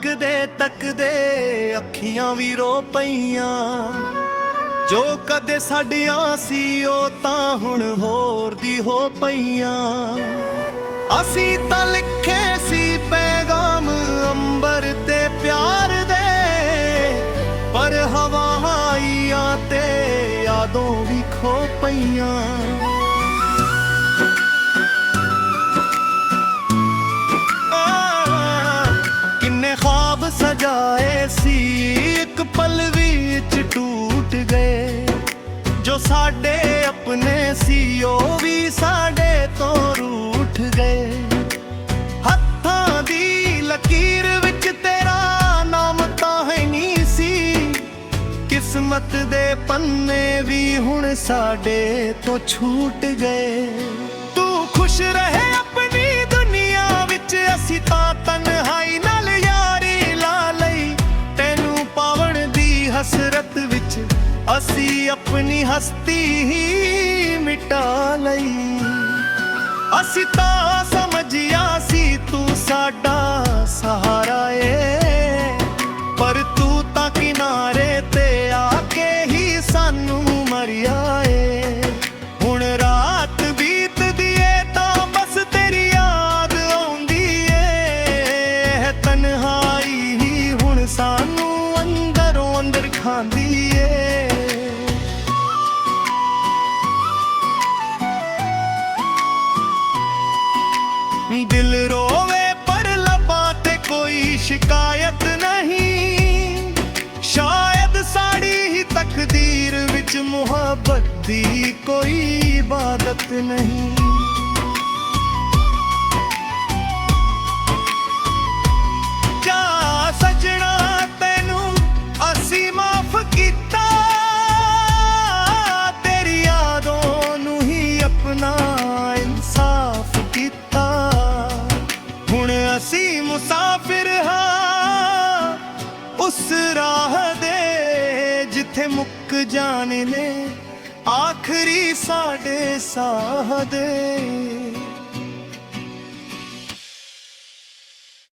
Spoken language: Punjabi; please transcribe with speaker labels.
Speaker 1: ਤੱਕਦੇ ਤੱਕਦੇ ਅੱਖੀਆਂ ਵੀ ਰੋ ਪਈਆਂ। ਜੋ ਕਦੇ ਸਾਡੀਆਂ ਸੀ, ਉਹ ਤਾਂ ਹੁਣ ਹੋਰ ਦੀ ਹੋ ਪਈਆਂ। ਅਸੀਂ ਤਾਂ ਲਿਖੇ ਸੀ ਪੈਗਾਮ ਅੰਬਰ ਤੇ ਪਿਆਰ ਦੇ, ਪਰ ਹਵਾਈਆਂ ਤੇ ਯਾਦੋਂ ਵੀ ਖੋ ਪਈਆਂ। ਸਜਾਏ ਸੀ, ਇੱਕ ਪਲ ਵਿੱਚ ਟੂਟ ਗਏ। ਜੋ ਸਾਡੇ ਆਪਣੇ ਸੀ, ਉਹ ਵੀ ਸਾਡੇ ਤੋਂ ਰੂਠ ਗਏ। ਹੱਥਾਂ ਦੀ ਲਕੀਰ ਵਿੱਚ ਤੇਰਾ ਨਾਮ ਤਾਂ ਹੈ ਨਹੀਂ ਸੀ। ਕਿਸਮਤ ਦੇ ਪੰਨੇ ਵੀ ਹੁਣ ਸਾਡੇ ਤੋਂ ਛੂਟ ਗਏ। ਤੂੰ ਖੁਸ਼ ਰਹੇ ਅਸੀਂ ਆਪਣੀ ਹਸਤੀ ਹੀ ਮਿਟਾ ਲਈ। ਅਸੀਂ ਤਾਂ ਦਿਲ ਰੋਵੇ, ਪਰ ਲੱਭਾਂ ਤੇ ਕੋਈ ਸ਼ਿਕਾਇਤ ਨਹੀਂ। ਸ਼ਾਇਦ ਸਾਡੀ ਹੀ ਤਕਦੀਰ ਵਿੱਚ ਮੁਹੱਬਤ ਦੀ ਕੋਈ ਇਬਾਦਤ ਨਹੀਂ। ਮੁਸਾਫਿਰ ਹਾਂ ਉਸ ਰਾਹ ਦੇ ਜਿੱਥੇ ਮੁੱਕ ਜਾਣੇ ਨੇ ਆਖਰੀ ਸਾਡੇ ਸਾਹ ਦੇ।